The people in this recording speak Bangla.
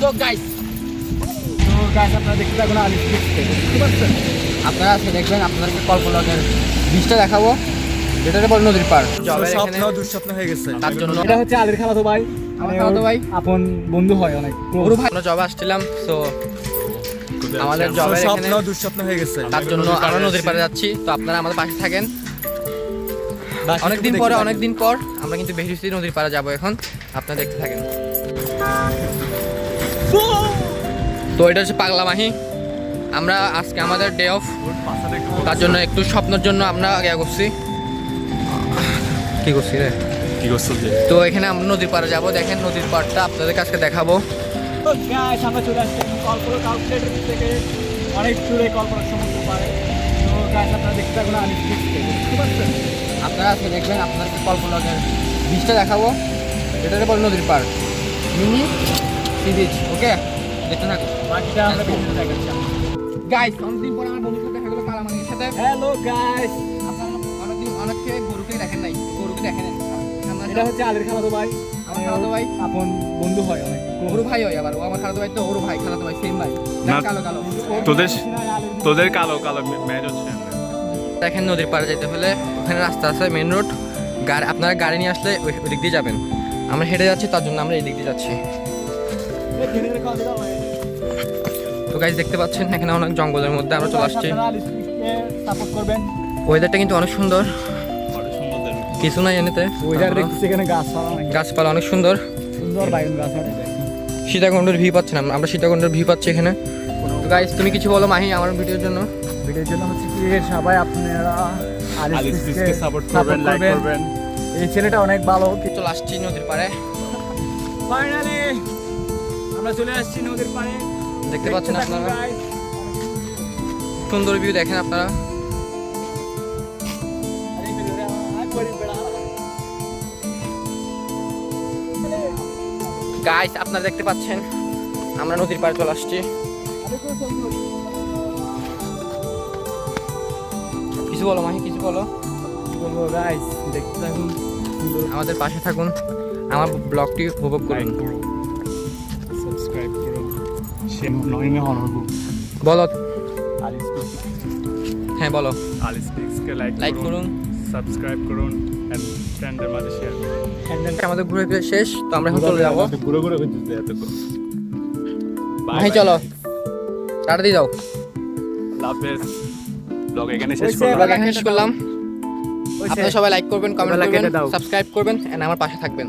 তো গাইস তো গাছ আপনারা দেখতে থাকুন আলিস বুঝতে পারছেন? আপনারা আজকে দেখবেন আপনাদেরকে কল্পনাকের বীজটা দেখাবো। যেটাতে বলে নদীর পার এখানে দুঃস্বপ্ন হয়ে গেছে। তার জন্য এটা হচ্ছে আলির খালাতো ভাই। আমার মানে খালাতো ভাই। আপন বন্ধু হয় অনেক। পুরো ভাই। জবে আসছিলাম তো আমাদের জবের দুঃস্বপ্ন হয়ে গেছে। তার জন্য আমরা নদীর পাড়ে যাচ্ছি। তো আপনারা আমাদের পাশে থাকেন। অনেকদিন পরে অনেকদিন পর আমরা কিন্তু বেশি নদীর পাড়ে যাব এখন। আপনারা দেখতে থাকেন। তো এটা হচ্ছে পাগলা মাহি আমরা আজকে আমাদের ডে অফ তার জন্য একটু স্বপ্নের জন্য আমরা আগে করছি কি করছি রে? কি করছ তো এখানে আমরা নদীর পাড়ে যাব। দেখেন নদীর পাড়টা আপনাদের কাছে দেখাবো। আমরা চলে আসছি কল্পনা আউটলেটের থেকে। অনেক দূরে কল্পনা সমুদ্র পারে তো আপনারা দেখতে বুঝতে পারছেন? আপনারা আজকে দেখবেন আপনাদেরকে কল্পনাকের বীজটা দেখাবো। যেটাতে বলে নদীর পাড়। মিনি? সি বিচ ওকে দেখতে বাকিটা আমরা ভিডিওতে দেখাচ্ছি। গাইস অনেকদিন পর আমার বন্ধুর সাথে দেখা গেলো কালামানির সাথে। হ্যালো গাইস আপনারা অনেকদিন অনেককে গরুকে দেখেন নাই। গরুকে দেখেন। এটা হচ্ছে আলির খালাতো ভাই। আমার খালাতো ভাই। আপন বন্ধু হয় অনেক। গরু ভাই হয় আবার। ও আমার খালাতো ভাই তো ওরও ভাই খালাতো ভাই সেম ভাই। কালো কালো। তোদের তোদের কালো কালো ম্যাচ হচ্ছে। দেখেন নদীর পাড়ে যেতে হলে ওখানে রাস্তা আছে মেন রোড গাড়ি আপনারা গাড়ি নিয়ে আসলে ওই ওই দিক দিয়ে যাবেন। আমরা হেঁটে যাচ্ছি তার জন্য আমরা এই দিক দিয়ে যাচ্ছি। তো গাইজ দেখতে পাচ্ছেন এখানে অনেক জঙ্গলের মধ্যে আমরা চলে আসছি। সাপোর্ট করবেন ওয়েদারটা কিন্তু অনেক সুন্দর। কিছু নাই এনেতে গাছপালা অনেক। সুন্দর। সুন্দর বাইন গাছ আছে সীতাকুণ্ডের ভিউ পাচ্ছি না আমরা সীতাকুণ্ডের ভিউ পাচ্ছি এখানে। তো গাইজ তুমি কিছু বলো মাহি আমার ভিডিওর জন্য? ভিডিওর জন্য হচ্ছে কি সবাই আপনারা আলিস আলিস ব্রিজকে সাপোর্ট করবেন লাইক করবেন। এই ছেলেটা অনেক ভালো। চলে আসছি নদীর পাড়ে। ফাইনালি আমরা চলে আসছি নদীর পাড়ে। দেখতে পাচ্ছেন আপনারা। সুন্দর ভিউ দেখেন আপনারা। গাইস আপনারা দেখতে পাচ্ছেন? আমরা নদীর পাড়ে চলে আসছি। কিছু বলো মাহি কিছু বলো। কি বলব গাইস দেখতে থাকুন। আমাদের পাশে থাকুন। আমার ব্লগটি উপভোগ করুন। বলো। হ্যাঁ বলো। লাইক লাইক করুন সাবস্ক্রাইব করুন এন্ড ফ্রেন্ডের মাঝে শেয়ার করুন। আমাদের ঘুরে ফিরে শেষ তো আমরা এখন চলে যাব। ঘুরে ঘুরে কিন্তু এত মাহি চলো। টাটা দিয়ে যাও লাভের ব্লগ এখানে শেষ করলাম। ব্লগ এখানে শেষ করলাম। আপনারা সবাই লাইক করবেন কমেন্ট করবেন সাবস্ক্রাইব করবেন এন্ড আমার পাশে থাকবেন।